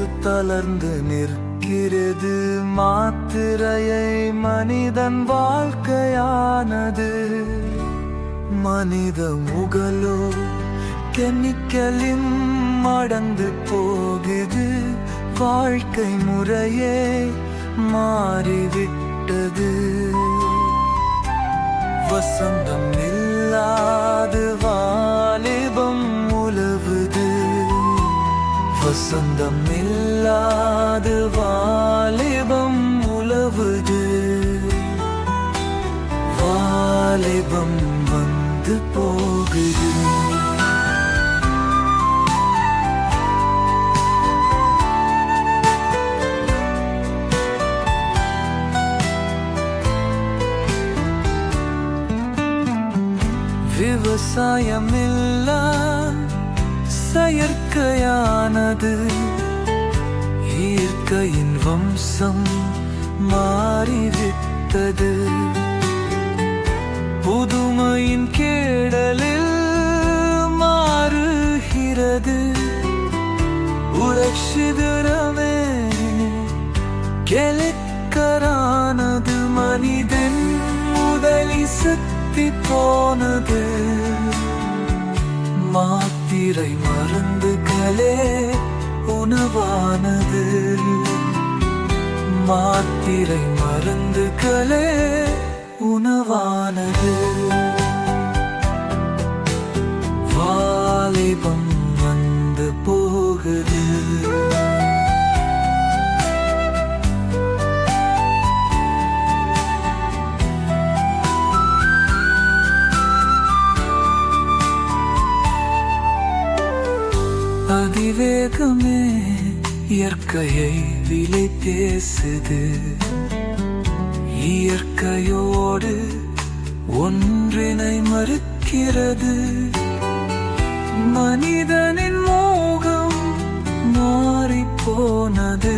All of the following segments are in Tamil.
வயசு தளர்ந்து நிற்கிறது. மாத்திரையை மனிதன் வாழ்க்கையானது. மனித முகலோ கெமிக்கலின் மடந்து போகுது. வாழ்க்கை முறையே மாறிவிட்டு வசந்தம் இல்லாது வாலிபம் உழவுது வாலிபம் வந்து போகுது. விவசாயமில்லா செயற்கையானது இயற்கையின் வம்சம் மாறிவிட்டது. புதுமையின் கேடலில் மாறுகிறது. உரட்சிதரமே கெலிக்கரானது மனிதன் முதலி சக்தி போனது. உயிரை மருந்துகளே உணவானது. மாத்திரை மருந்துகளே அதிவேகமே இயற்கையை விலை பேசுது. இயற்கையோடு ஒன்றினை மறுக்கிறது. மனிதனின் மோகம் மாறி போனது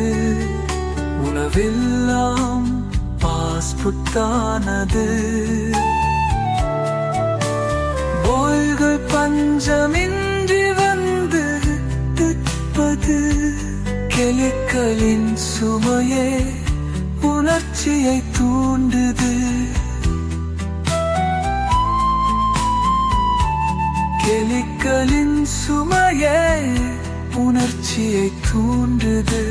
உணவெல்லாம் பாஸ்புத்தானது பஞ்சமின் திப்பது கெலிக்களின் சுமையே உணர்ச்சியை தூண்டுது. கெலிக்களின் சுமையே உணர்ச்சியை தூண்டுது.